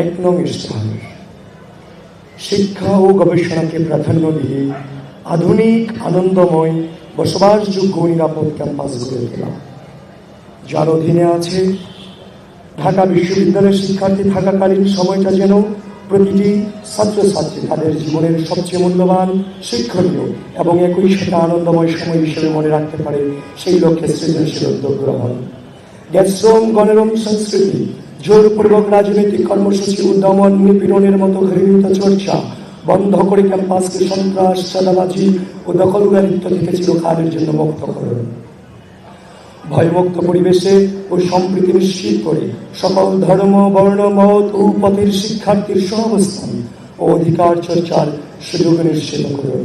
এক নং স্থান। শিক্ষা ও গবেষণাকে প্রাধান্য দিয়ে আধুনিক, আনন্দময়, বসবাসযোগ্য নিরাপদ ক্যাম্পাস গড়ে তোলা। যার অধীনে আছে, ঢাকা বিশ্ববিদ্যালয়ের শিক্ষার্থী থাকাকালীন সময়টা যেন প্রতিটি ছাত্রছাত্রী তাদের জীবনের সবচেয়ে মূল্যবান, শিক্ষণীয় এবং একই সেটা আনন্দময় সময় হিসেবে মনে রাখতে পারে সেই লক্ষ্যে সৃজনশীল উদ্যোগ গ্রহণ। গ্যাসরম গণরম সংস্কৃতি জোরপূর্বক রাজনৈতিক কর্মসূচি উদ্যমন নিপীড়নের মতো ঘৃণিত চর্চা বন্ধ করে ক্যাম্পাসকে সন্ত্রাস, চাঁদাবাজি ও দখলদারিত্ব থেকে চিরকালের জন্য মুক্ত করুন। ভয়মুক্ত পরিবেশে ও সম্প্রীতি নিশ্চিত করে সকল ধর্ম, বর্ণ, মত ও পথের শিক্ষার্থীর সহাবস্থান ও অধিকার চর্চার সুযোগ নিশ্চিত করুন।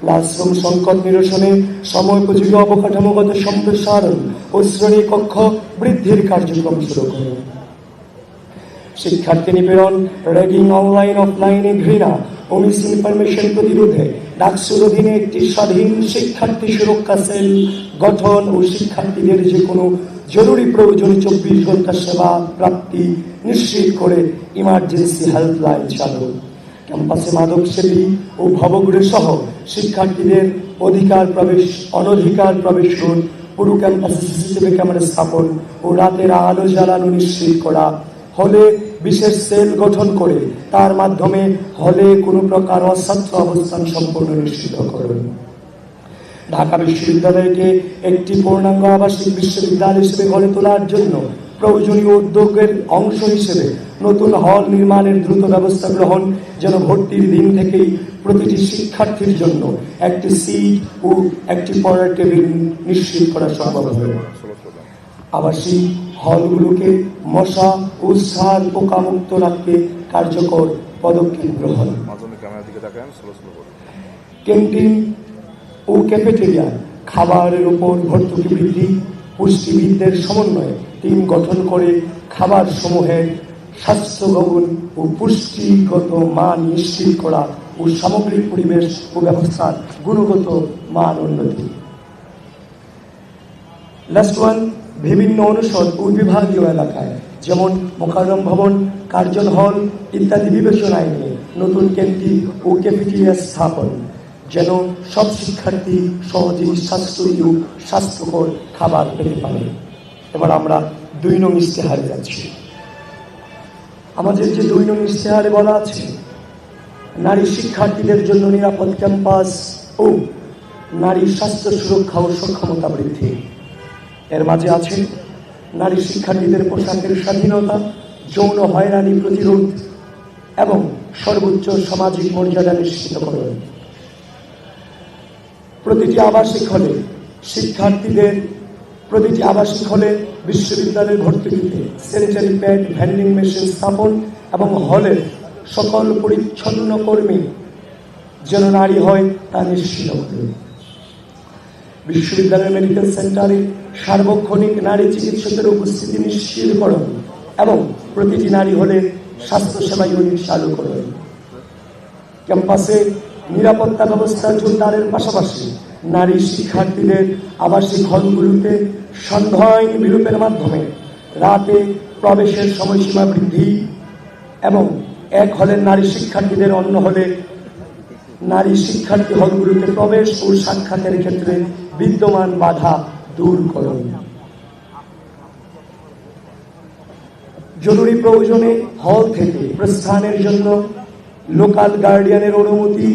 ক্লাসরুম সংকট নিরসনে সময়োপযোগী অবকাঠামোগত সম্প্রসারণ ও শ্রেণি কক্ষ বৃদ্ধির কার্যক্রম শুরু করুন। শিক্ষার্থী নিপীড়ন র্যাগিং অনলাইন, অফলাইনে ঘৃণা ও মিস প্রতিরোধে, ডাকসুর অধীনে একটি স্বাধীন শিক্ষার্থী সুরক্ষা সেল গঠন ও শিক্ষার্থীদের যে কোনো জরুরি প্রয়োজনে চব্বিশ ঘণ্টা সেবা প্রাপ্তি নিশ্চিত করে ইমার্জেন্সি হেল্পলাইন চালু। ক্যাম্পাসে মাদক সেবী ও ভবঘুরে সহ শিক্ষার্থীদের অধিকার প্রবেশ, অনধিকার প্রবেশ পুরো ক্যাম্পাসে সিসিটিভি ক্যামেরা স্থাপন ও রাতের আলো জ্বালানো নিশ্চিত করা হলে বিশেষ সেল গঠন করে, তার মাধ্যমে হলে কোনো প্রকার অসাধ্য অবস্থান সম্পূর্ণ নিশ্চিত করুন ঢাকা বিশ্ববিদ্যালয়কে একটি পূর্ণাঙ্গ আবাসিক বিশ্ববিদ্যালয় হিসেবে গড়ে তোলার জন্য প্রয়োজনীয় উদ্যোগের অংশ হিসেবে নতুন হল নির্মাণের দ্রুত ব্যবস্থা গ্রহণ যেন ভর্তির দিন থেকেই প্রতিটি শিক্ষার্থীর জন্য একটি সিট ও একটি পড়ার টেবিল নিশ্চিত করা সম্ভব হবে। আবাসিক হলগুলোকে মশা ও সার পোকামুক্ত রাখতে কার্যকর পদক্ষেপ গ্রহণ। ক্যান্টিন ও ক্যাফেটেরিয়া খাবারের উপর ভর্তুকি বৃদ্ধি পুষ্টিবিদদের সমন্বয়ে টিম গঠন করে খাবার সমূহের স্বাস্থ্যগণ ও পুষ্টিগত মান নিশ্চিত করা ও সামগ্রিক পরিবেশ ও ব্যবস্থার গুণগত মান উন্নতি। লাস্ট ওয়ান বিভিন্ন অনুষদ ও বিভাগীয় এলাকায়, যেমন মোকাররম ভবন, কার্জন হল ইত্যাদি বিবেচনায় নিয়ে নতুন ক্যান্টিন ও ক্যাফেটেরিয়া স্থাপন, যেন সব শিক্ষার্থী সহজেই স্বাস্থ্যই ও স্বাস্থ্যকর খাবার পেতে পারে। এবার আমরা দুই নং ইশতেহারে যাচ্ছি। আমাদের যে দুই নং ইশতেহারে বলা আছে, নারী শিক্ষার্থীদের জন্য নিরাপদ ক্যাম্পাস ও নারী স্বাস্থ্য সুরক্ষা ও সক্ষমতা বৃদ্ধি। এর মাঝে আছে নারী শিক্ষার্থীদের পোশাকের স্বাধীনতা, যৌন হয়রানি প্রতিরোধ এবং সর্বোচ্চ সামাজিক মর্যাদা নিশ্চিত করবে প্রতিটি আবাসিক হলে শিক্ষার্থীদের, প্রতিটি আবাসিক হলে বিশ্ববিদ্যালয়ের ভর্তুকিতে স্যানিটারি প্যাড ভ্যান্ডিং মেশিন স্থাপন এবং হলের সকল পরিচ্ছন্ন কর্মী যেন নারী হয় তা নিশ্চিত করবে বিশ্ববিদ্যালয় মেডিকেল সেন্টারে সার্বক্ষণিক নারী চিকিৎসকের উপস্থিতি নিশ্চিত করুন এবং প্রতিটি নারী হলে স্বাস্থ্যসেবা ইউনিট চালু করবেন ক্যাম্পাসে নিরাপত্তা ব্যবস্থা জোরদারের পাশাপাশি নারী শিক্ষার্থীদের আবাসিক হলগুলোতে সন্ধ্যায়ন বিরূপের মাধ্যমে রাতে প্রবেশের সময়সীমা বৃদ্ধি এবং এক হলের নারী শিক্ষার্থীদের অন্য হলে নারী শিক্ষার্থী হলগুলোতে প্রবেশ ও সাক্ষাতের ক্ষেত্রে বিদ্যমান বাধা দূর করুন জরুরি প্রয়োজনে হল থেকে প্রস্থানের জন্য লোকাল গার্ডিয়ানের অনুমতি,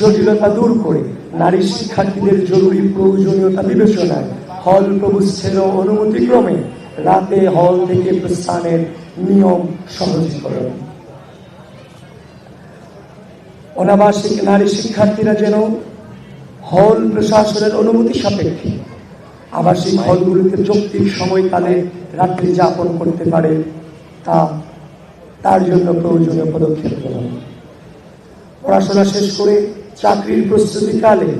জটিলতা দূর করে নারী শিক্ষার্থীদের জরুরি প্রয়োজনীয়তা বিবেচনায় হল প্রবেশের অনুমতি ক্রমে রাতে হল থেকে প্রস্থানের নিয়ম সহজীকরণ অনাবাসিক নারী শিক্ষার্থীরা যেন হল প্রশাসনের অনুমতি সাপেক্ষে। আবাসিক হলগুলিতে যৌক্তিক সময়কালে রাত্রি যাপন করতে পারে। তা তার জন্য প্রয়োজনীয় পদক্ষেপ গ্রহণ পড়াশোনা শেষ করে চাকরির প্রস্তুতিকালে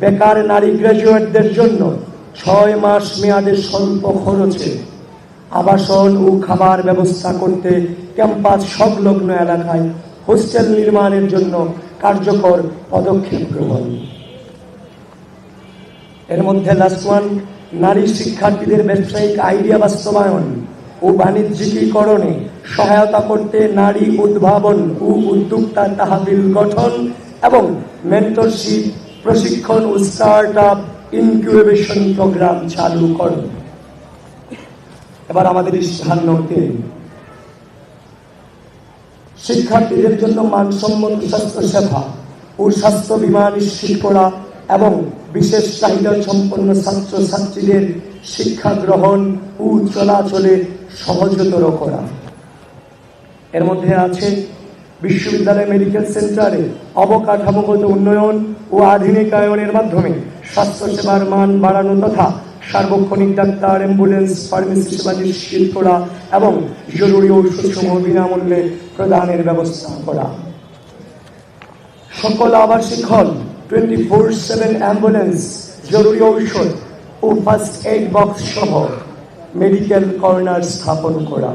বেকার নারী গ্র্যাজুয়েটদের জন্য ছয় মাস মেয়াদে স্বল্প খরচে আবাসন ও খাবার ব্যবস্থা করতে ক্যাম্পাস সংলগ্ন এলাকায় হোস্টেল নির্মাণের জন্য কার্যকর পদক্ষেপ গ্রহণ। এর মধ্যে লাস্ট ওয়ান নারী শিক্ষার্থীদের ব্যবসায়িক আইডিয়া বাস্তবায়ন ও বাণিজ্যিকীকরণে সহায়তা করতে নারী উদ্ভাবন ও উদ্যোক্তা তাহাবিল গঠন এবং মেন্টরশিপ প্রশিক্ষণ ও স্টার্ট আপ ইনকিউবেশন প্রোগ্রাম চালু করুন। এবার আমাদের ইস্তাহার নথে শিক্ষার্থীদের জন্য মানসম্মত স্বাস্থ্য সেবা ও স্বাস্থ্য বীমা নিশ্চিত করা এবং বিশেষ চাহিদা সম্পন্ন ছাত্র ছাত্রীদের শিক্ষা গ্রহণ ও চলাচলে সহজতর করা। এর মধ্যে আছে বিশ্ববিদ্যালয় মেডিকেল সেন্টারে অবকাঠামোগত উন্নয়ন ও আধুনিকায়নের মাধ্যমে স্বাস্থ্যসেবার মান বাড়ানো তথা সার্বক্ষণিক ডাক্তার, অ্যাম্বুলেন্স, ফার্মেসি সেবা নিশ্চিত করা এবং জরুরি ঔষধসমূহ বিনামূল্যে প্রদানের ব্যবস্থা করা। সকল আবাসিক হল টোয়েন্টি ফোর সেভেন অ্যাম্বুলেন্স জরুরি ঔষধ ও ফার্স্ট এইড বক্স সহ মেডিকেল কর্নার স্থাপন করা।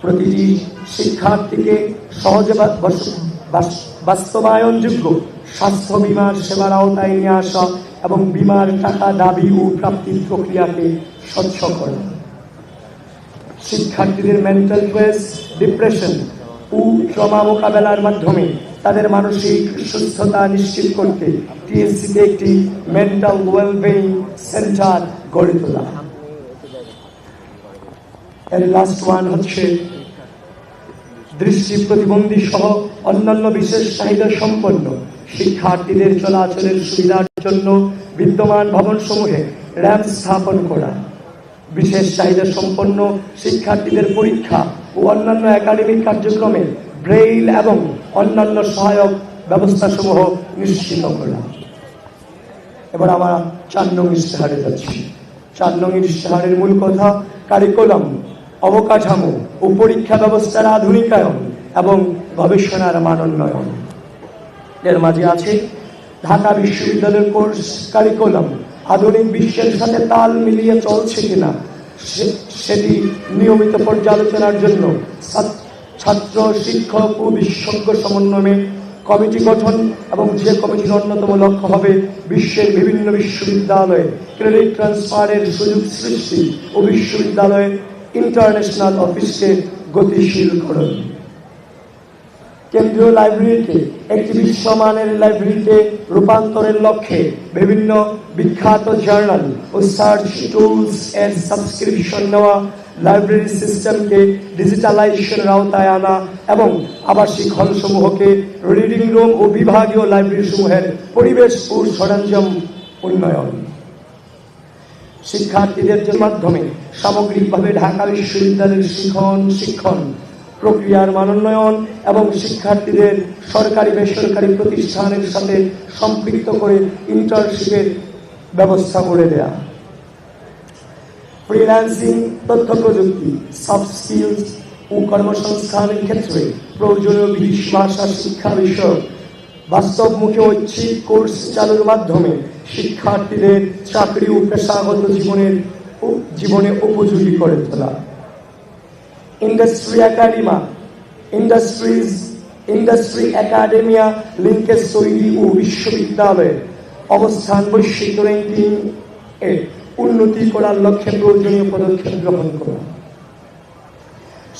প্রতিটি শিক্ষার্থীকে সহজে বাস্তবায়নযোগ্য স্বাস্থ্য বিমার সেবার আওতায় নিয়ে আসা এবং বিমার টাকা, দাবি ও প্রাপ্তির প্রক্রিয়াকে স্বচ্ছ করা। শিক্ষার্থীদের মেন্টাল স্ট্রেস ডিপ্রেশন ও ট্রমা মোকাবেলার মাধ্যমে তাদের মানসিক সুস্থতা নিশ্চিত করতে টিএসসিতে একটি মেন্টাল ওয়েলবিং সেন্টার গড়ে তোলা। এর লাস্ট ওয়ান হচ্ছে দৃষ্টি প্রতিবন্ধী সহ অন্যান্য বিশেষ চাহিদা সম্পন্ন শিক্ষার্থীদের চলাচলের সুবিধার জন্য বিদ্যমান ভবনসমূহে র্যাম্প স্থাপন করা। বিশেষ চাহিদা সম্পন্ন শিক্ষার্থীদের পরীক্ষা ও অন্যান্য একাডেমিক কার্যক্রমে ব্রেইল এবং অন্যান্য সহায়ক ব্যবস্থাসমূহ নিশ্চিত করা এবার আমরা চার নং ইস্তেহারে যাচ্ছি। চার নং ইশতেহারের মূল কথা কারিকুলাম অবকাঠামো ও পরীক্ষা ব্যবস্থার আধুনিকায়ন এবং গবেষণার মানোন্নয়ন এর মাঝে আছে ঢাকা বিশ্ববিদ্যালয়ের কোর্স কারিকুলাম আধুনিক বিশ্বের সাথে তাল মিলিয়ে চলছে কিনা সেটি নিয়মিত পর্যালোচনার জন্য ছাত্র, শিক্ষক ও বিশেষজ্ঞ সমন্বয়ে কমিটি গঠন এবং যে কমিটির অন্যতম লক্ষ্য হবে বিশ্বের বিভিন্ন বিশ্ববিদ্যালয়ে ক্রেডিট ট্রান্সফারের সুযোগ সৃষ্টি ও বিশ্ববিদ্যালয়ে ইন্টারন্যাশনাল অফিসকে গতিশীল করুন কেন্দ্রীয় লাইব্রেরিকে একটি বিশ্বমানের লাইব্রেরিতে রূপান্তরের লক্ষ্যে বিভিন্ন বিখ্যাত জার্নাল ও সার্চ টুলস এর সাবস্ক্রিপশন নেওয়া লাইব্রেরি সিস্টেমকে ডিজিটালাইজেশনের আওতায় আনা এবং আবাসিক হলসমূহকে রিডিং রুম ও বিভাগীয় লাইব্রেরি সমূহের পরিবেশ ও সরঞ্জাম উন্নয়ন। শিক্ষার্থীদের মাধ্যমে সামগ্রিকভাবে ঢাকা বিশ্ববিদ্যালয়ের শিক্ষণ শিক্ষণ প্রক্রিয়ার মানোন্নয়ন এবং শিক্ষার্থীদের সরকারি, বেসরকারি প্রতিষ্ঠানের সাথে সম্পৃক্ত করে ইন্টার্নশিপের ব্যবস্থা করে দেয়া। ফ্রিল্যান্সিং তথ্য প্রযুক্তি সফট স্কিলস ও কর্মসংস্থানের ক্ষেত্রে প্রয়োজনীয় ভাষা শিক্ষা বিষয়ক বাস্তবমুখী ঐচ্ছিক কোর্স চালুর মাধ্যমে শিক্ষার্থীদের চাকরি ও পেশাগত জীবনের জীবনে উপযোগী করে তোলা। Industry academia industries industry academia linkage তৈরি ও বিশ্ববিদ্যালয়ের অবস্থান বৈশ্বিক র্যাঙ্কিং এ উন্নতি করার লক্ষ্যে প্রয়োজনীয় পদক্ষেপ গ্রহণ করা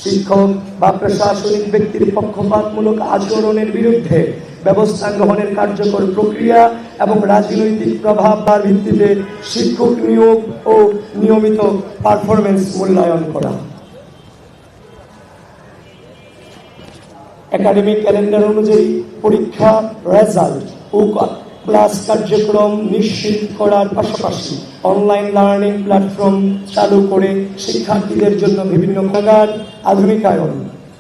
শিক্ষক বা প্রশাসনিক ব্যক্তির পক্ষপাতমূলক আচরণের বিরুদ্ধে ব্যবস্থা গ্রহণের কার্যকর প্রক্রিয়া এবং রাজনৈতিক প্রভাব বা ভিত্তিতে শিক্ষক নিয়োগ ও নিয়মিত পারফরমেন্স মূল্যায়ন করা একাডেমিক ক্যালেন্ডার অনুযায়ী পরীক্ষা রেজাল্ট ও ক্লাস কার্যক্রম নিশ্চিত করার পাশাপাশি অনলাইন লার্নিং প্ল্যাটফর্ম চালু করে শিক্ষার্থীদের জন্য বিভিন্ন প্রকার আধুনিকায়ন,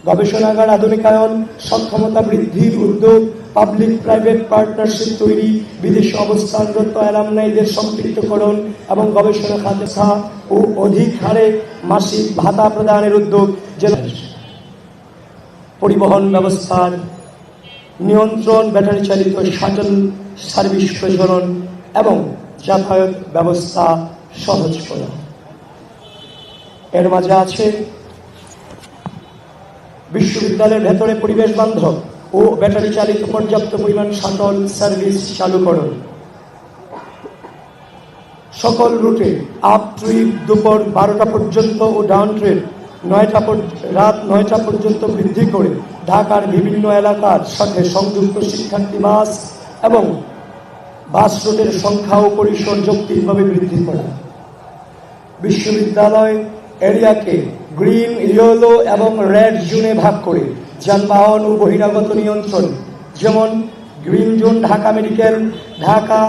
গবেষণাগার আধুনিকায়ন, সক্ষমতা বৃদ্ধির উদ্যোগ পাবলিক প্রাইভেট পার্টনারশিপ তৈরি, বিদেশে অবস্থানরত অ্যালামনাইদের সম্পৃক্তকরণ এবং গবেষণা খাতে ও অধিক হারে মাসিক ভাতা প্রদানের উদ্যোগ জেলা পরিবহন ব্যবস্থার নিয়ন্ত্রণ, ব্যাটারি চালিত শাটল সার্ভিস প্রচলন এবং যাতায়াত ব্যবস্থা সহজ করা। এর মাঝে আছে বিশ্ববিদ্যালয়ের ভেতরে পরিবেশ বান্ধব ও ব্যাটারি চালিত পর্যাপ্ত পরিমাণ শাটল সার্ভিস চালু করুন। সকল রুটে আপ ট্রিপ দুপুর বারোটা পর্যন্ত ও ডাউন ট্রিপ নয়টা রাত নয়টা পর্যন্ত বৃদ্ধি করে ঢাকার বিভিন্ন এলাকার সাথে সংযুক্ত শিক্ষার্থী বাস এবং বাস রুটের সংখ্যা ও পরিসর যৌক্তিকভাবে বৃদ্ধি করা। বিশ্ববিদ্যালয় এরিয়াকে গ্রিন, ইয়েলো এবং রেড জোনে ভাগ করে যানবাহন ও বহিরাগত নিয়ন্ত্রণ, যেমন green zone Dhaka medical, Dhaka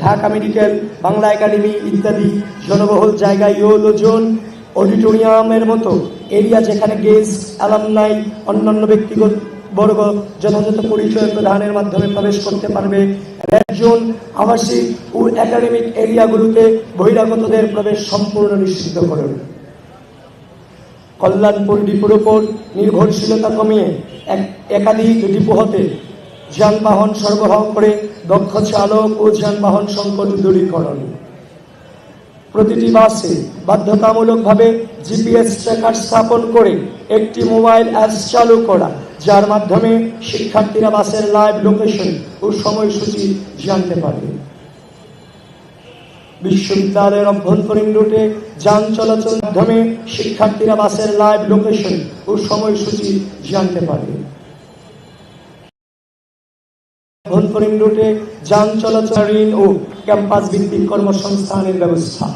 Dhaka medical, Bangla academy ইত্যাদি জনবহুল জায়গায় ইয়েলো জোন অডিটোরিয়ামের মতো এরিয়া যেখানে গেস্ট অ্যালামনাই, অন্যান্য ব্যক্তিগত বর্গ যথাযথ পরিচয় প্রদানের মাধ্যমে প্রবেশ করতে পারবে। একজন আবাসিক ও একাডেমিক এরিয়াগুলোতে বহিরাগতদের প্রবেশ সম্পূর্ণ নিশ্চিত করবে কল্যাণপুর ডিপোর ওপর নির্ভরশীলতা কমিয়ে এক- একাধিক ডিপো হতে যানবাহন সরবরাহ করে দক্ষ চালক ও যানবাহন সংকট দূরীকরণ। প্রতিটি বাসে বাধ্যতামূলকভাবে জিপিএস ট্র্যাকার স্থাপন করে একটি মোবাইল অ্যাপ চালু করা, যার মাধ্যমে শিক্ষার্থীরা বাসের লাইভ লোকেশন ও সময়সূচি জানতে পারবে বিশ্ববিদ্যালয়ের অভ্যন্তরীণ রুটে যান চলাচলের মাধ্যমে শিক্ষার্থীরা বাসের লাইভ লোকেশন ও সময়সূচি জানতে পারবে অভ্যন্তরীণ রুটে যান চলাচল ঋণ ও ক্যাম্পাস ভিত্তিক কর্মসংস্থানের ব্যবস্থা।